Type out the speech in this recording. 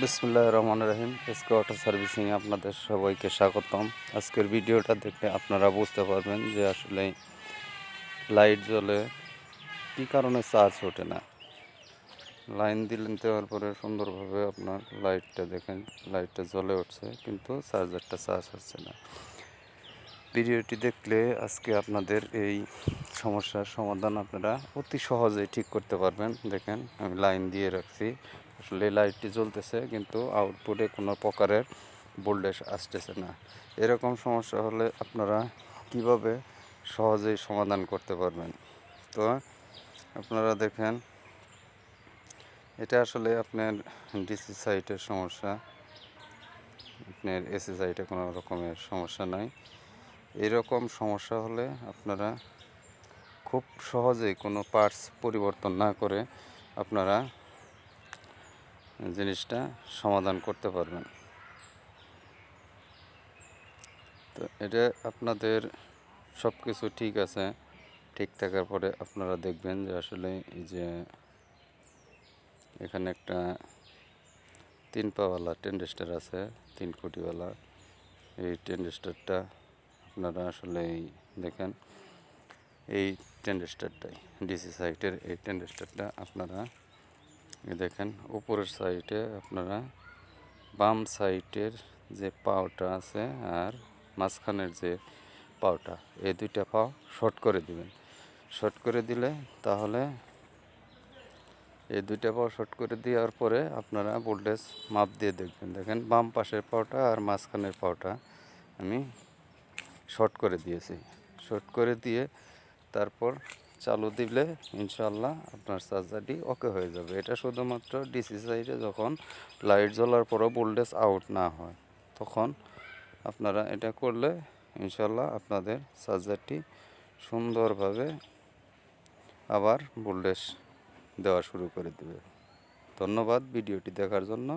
বিসমুল্লাহ রহমান রহিম। এসকে অটো সার্ভিসিংয়ে আপনাদের সবাইকে স্বাগতম। আজকের ভিডিওটা দেখে আপনারা বুঝতে পারবেন যে আসলে লাইট জ্বলে কী কারণে চার্জ ওঠে না। লাইন দিলেন দেওয়ার পরে সুন্দরভাবে আপনার লাইটটা দেখেন, লাইটটা জ্বলে উঠছে, কিন্তু চার্জারটা চার্জ হচ্ছে না। ভিডিওটি দেখলে আজকে আপনাদের এই সমস্যার সমাধান আপনারা অতি সহজেই ঠিক করতে পারবেন। দেখেন, আমি লাইন দিয়ে রাখছি। আসলে লাইটটি জ্বলতেছে, কিন্তু আউটপুটে কোনো প্রকারের ভোল্টেজ আসতেছে না। এরকম সমস্যা হলে আপনারা কীভাবে সহজেই সমাধান করতে পারবেন? তো আপনারা দেখেন, এটা আসলে আপনার ডিসি সাইটের সমস্যা। আপনার এসি সাইটে কোনো রকমের সমস্যা নাই। এরকম সমস্যা হলে আপনারা খুব সহজেই কোনো পার্টস পরিবর্তন না করে আপনারা জিনিসটা সমাধান করতে পারবেন। তো এটা আপনাদের সব কিছু ঠিক আছে, ঠিক থাকার পরে আপনারা দেখবেন যে আসলে এই যে এখানে একটা তিন পাওয়ালা টেন্ডেস্টার আছে, তিন কোটিওয়ালা। এই টেন্ডেস্টারটা আপনারা আসলে দেখেন, এই টেন্ডেস্টারটাই, ডিসি সাইটের এই টেন্ডেস্টারটা আপনারা দেখেন, উপরের সাইডে আপনারা বাম সাইডের যে পাওটা আছে আর মাঝখানের যে পাওটা, এই দুইটা পাও শর্ট করে দিবেন। শর্ট করে দিলে তাহলে এই দুইটা পাও শর্ট করে দেওয়ার পরে আপনারা ভোল্টেজ মাপ দিয়ে দেখবেন। দেখেন, বাম পাশের পাওটা আর মাঝখানের পাওটা আমি শর্ট করে দিয়েছি। শর্ট করে দিয়ে তারপর চালু দিলে ইনশাল্লাহ আপনার চার্জারটি ওকে হয়ে যাবে। এটা শুধুমাত্র ডিসি সাইডে যখন লাইট জ্বলার পরও ভোল্টেজ আউট না হয়, তখন আপনারা এটা করলে ইনশাল্লাহ আপনাদের চার্জারটি সুন্দরভাবে আবার ভোল্টেজ দেওয়া শুরু করে দেবে। ধন্যবাদ ভিডিওটি দেখার জন্য।